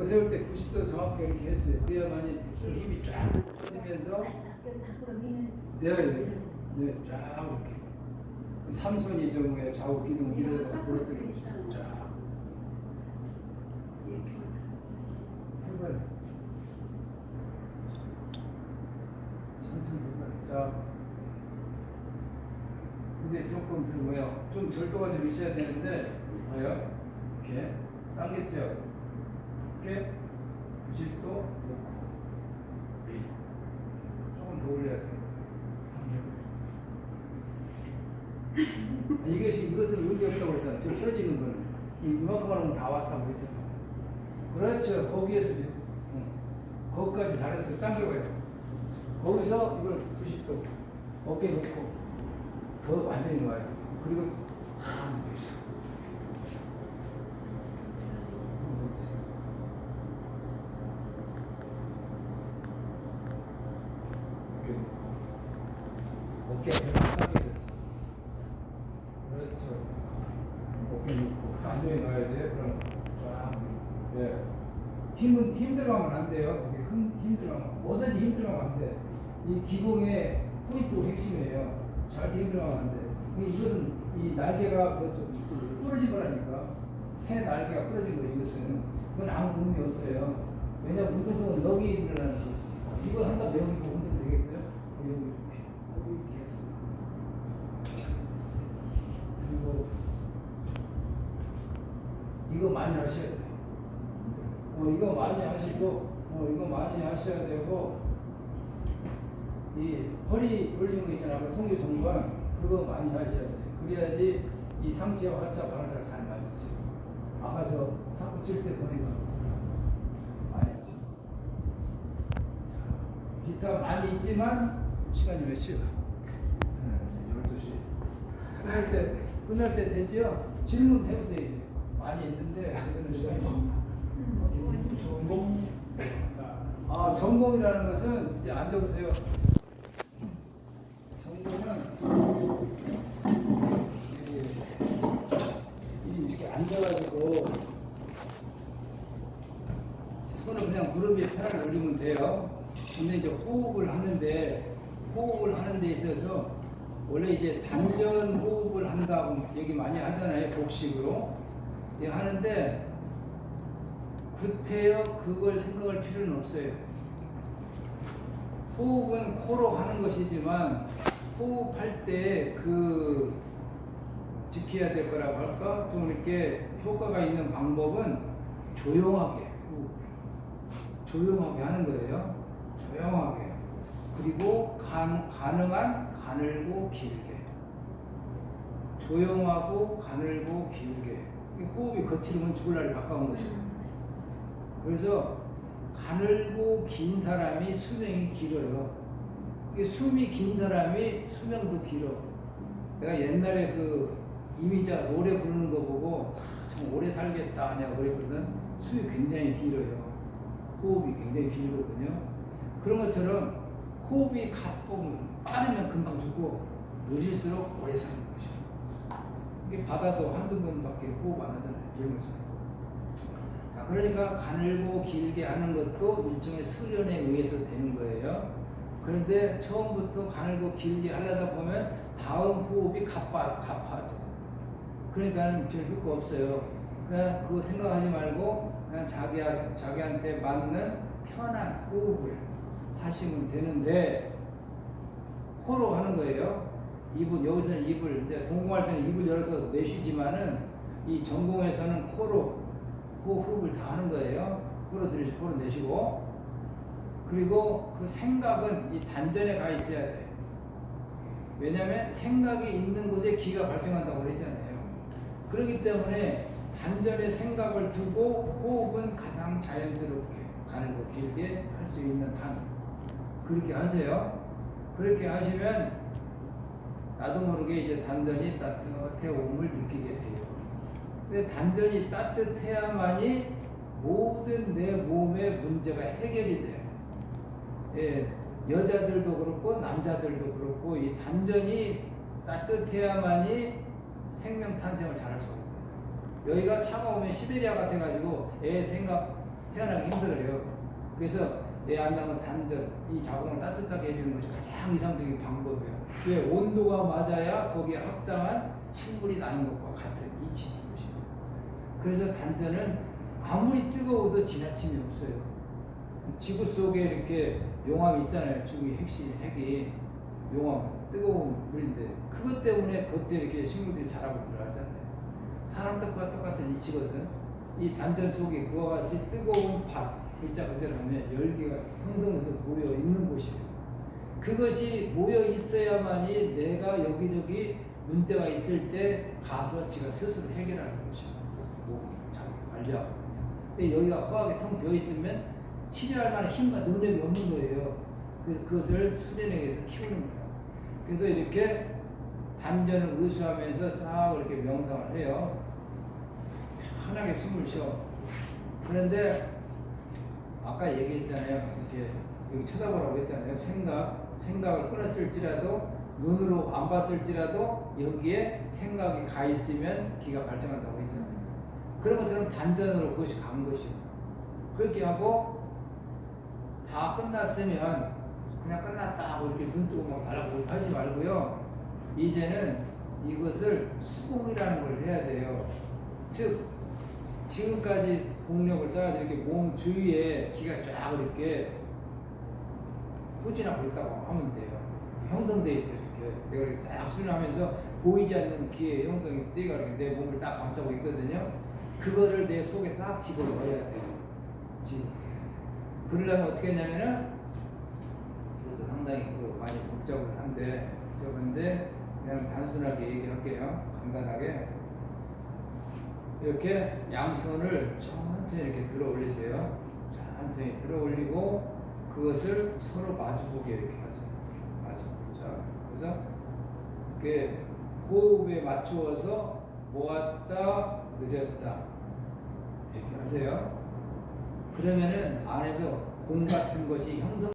이거 세울 때 90도 정확하게 이렇게 했어요. 그래야만이 그 힘이 쫙 빠지면서 네, 네, 네, 쫙 이렇게. 삼손이 정도의 좌우 기둥 밀어서 부러뜨리고 쫙 해봐요. 천천히 해봐요. 자, 근데 조금 그 뭐야, 좀 절도가 좀 있어야 되는데, 봐요. 이렇게 당겼죠. 이렇게 90도 놓고 밀. 조금 더 올려야 돼. 이것이 이것은 의미 없다고 했잖아. 저 펴지는 거는 이- 이만큼 하면 다 왔다고 했잖아. 그렇죠. 거기에서 응. 거기까지 잘했어. 당겨봐요. 거기서 이걸 90도 어깨 놓고 더 완전히 놓아요. 그리고 참 놓으시고. 어깨 놓고 어깨 딱 당겨졌어. 그렇죠. 어깨 놓고 완전히 놔야 돼. 그럼 쫙. 예. 힘은 힘들어하면 안 돼요. 힘 힘들어하면 뭐든지 힘들어하면 안 돼. 이 기공의 포인트 핵심이에요. 절대 힘들어하면 안 돼. 이거는 이 날개가 그좀 부러진 거라니까. 새 날개가 부러진 거 이것은 그건 아무 의미 없어요. 왜냐면 운동성은 여기 일어나는 거지. 이거 한다 여기 운동 되겠어요? 여기 이렇게. 여기 이렇게. 그리고 이거 많이 하셔야 돼요. 어, 이거 많이 하시고, 어, 이거 많이 하셔야 되고, 이 허리 돌리는 거 있잖아요. 송유 정관, 그거 많이 하셔야 돼요. 그래야지 이 상체와 하체 바람살 잘 맞았지. 아까 저 탁구 칠때 보니까 많이. 자, 기타 많이 있지만, 시간이 몇 시야? 네, 12시. 끝날 때, 끝날 때 됐지요? 질문 해보세요. 많이 있는데, 그거는 시간이. 전공 아, 전공이라는 것은 이제 앉아보세요. 전공은 이- 이렇게 앉아가지고 손을 그냥 무릎 위에 편하게 올리면 돼요. 근데 이제 호흡을 하는데 호흡을 하는 데 있어서 원래 이제 단전 호흡을 한다 고 얘기 많이 하잖아요. 복식으로. 예, 하는데 구태여 그걸 생각할 필요는 없어요. 호흡은 코로 하는 것이지만 호흡할 때 그 지켜야 될 거라고 할까? 좀 이렇게 효과가 있는 방법은 조용하게. 조용하게 하는 거예요. 조용하게. 그리고 가, 가능한 가늘고 길게. 조용하고 가늘고 길게. 이 호흡이 거칠으면 죽을 날이 가까운 것이에요. 그래서 가늘고 긴 사람이 수명이 길어요. 숨이 긴 사람이 수명도 길어. 내가 옛날에 그 이미자 노래 부르는 거 보고 아, 참 오래 살겠다 하냐고 그랬거든. 숨이 굉장히 길어요. 호흡이 굉장히 길거든요. 그런 것처럼 호흡이 가쁘면 빠르면 금방 죽고 느릴수록 오래 사는 것이죠. 이게 바다도 한두 번밖에 호흡 안 하잖아요. 비용에서. 자, 그러니까 가늘고 길게 하는 것도 일종의 수련에 의해서 되는 거예요. 그런데 처음부터 가늘고 길게 하려다 보면 다음 호흡이 가빠, 가파져. 그러니까는 별 효과 없어요. 그냥 그거 생각하지 말고 그냥 자기, 자기한테 맞는 편한 호흡을 하시면 되는데 코로 하는 거예요. 입은 여기서는 입을 이제 동공할 때는 입을 열어서 내쉬지만은 이 전공에서는 코로 호흡을 다 하는 거예요. 코로 들이쉬 코로 내쉬고 그리고 그 생각은 이 단전에 가 있어야 돼. 왜냐하면 생각이 있는 곳에 기가 발생한다고 그랬잖아요. 그렇기 때문에 단전에 생각을 두고 호흡은 가장 자연스럽게 가늘고 길게 할 수 있는 단 그렇게 하세요. 그렇게 하시면 나도 모르게 이제 단전이 따뜻해옴을 느끼게 돼요. 근데 단전이 따뜻해야만이 모든 내 몸의 문제가 해결이 돼요. 예, 여자들도 그렇고 남자들도 그렇고 이 단전이 따뜻해야만이 생명 탄생을 잘할 수가 있거든요. 여기가 차가우면 시베리아 같아가지고 애 생각 태어나기 힘들어요. 그래서 내 안당은 단전, 이 자궁을 따뜻하게 해주는 것이 가장 이상적인 방법이에요. 왜 온도가 맞아야 거기에 합당한 식물이 나는 것과 같은 이치인 것이에요. 그래서 단전은 아무리 뜨거워도 지나침이 없어요. 지구 속에 이렇게 용암이 있잖아요. 지구의 핵심, 핵이 용암, 뜨거운 물인데 그것 때문에 그때 이렇게 식물들이 자라고 들어가잖아요. 사람들과 똑같은 이치거든. 이 단전 속에 그와 같이 뜨거운 밭, 글자 그대로 하면 열기가 형성돼서 모여 있는 곳이에요. 그것이 모여 있어야만이 내가 여기저기 문제가 있을 때 가서 지가 스스로 해결하는 것이에요. 뭐, 자기 관리하거든요. 근데 여기가 허하게 텅 비어 있으면 치료할 만한 힘과 능력이 없는 거예요. 그래서 그것을 수련회에서 키우는 거예요. 그래서 이렇게 단전을 의수하면서 쫙 이렇게 명상을 해요. 편하게 숨을 쉬어. 그런데 아까 얘기했잖아요. 이렇게 여기 쳐다보라고 했잖아요. 생각, 생각을 끊었을지라도 눈으로 안 봤을지라도 여기에 생각이 가 있으면 기가 발생한다고 했잖아요. 그런 것처럼 단전으로 그것이 간 것이요. 그렇게 하고 다 끝났으면 그냥 끝났다 하고 이렇게 눈 뜨고 막 달라고 하지 말고요. 이제는 이것을 수공이라는 걸 해야 돼요. 즉 지금까지 공력을 써가지고 이렇게 몸 주위에 기가 쫙 이렇게 후진하고 있다고 하면 돼요. 형성돼 있어요. 이렇게 내가 이렇게 딱 수련하면서 보이지 않는 기의 형성이 띠가 이렇게 내 몸을 딱 감싸고 있거든요. 그거를 내 속에 딱 집어넣어야 돼요. 지금. 그러려면 어떻게 했냐면은 이것도 상당히 그 많이 복잡을 한데 복잡한데 그냥 단순하게 얘기할게요. 간단하게 이렇게 양손을 천천히 이렇게 들어 올리세요. 천천히 들어 올리고 그것을 서로 마주보게 이렇게 하세요. 마주보고 자 그래서 이렇게 호흡에 맞추어서 모았다 느렸다 이렇게 하세요. 그러면은 안에서 공 같은 것이 형성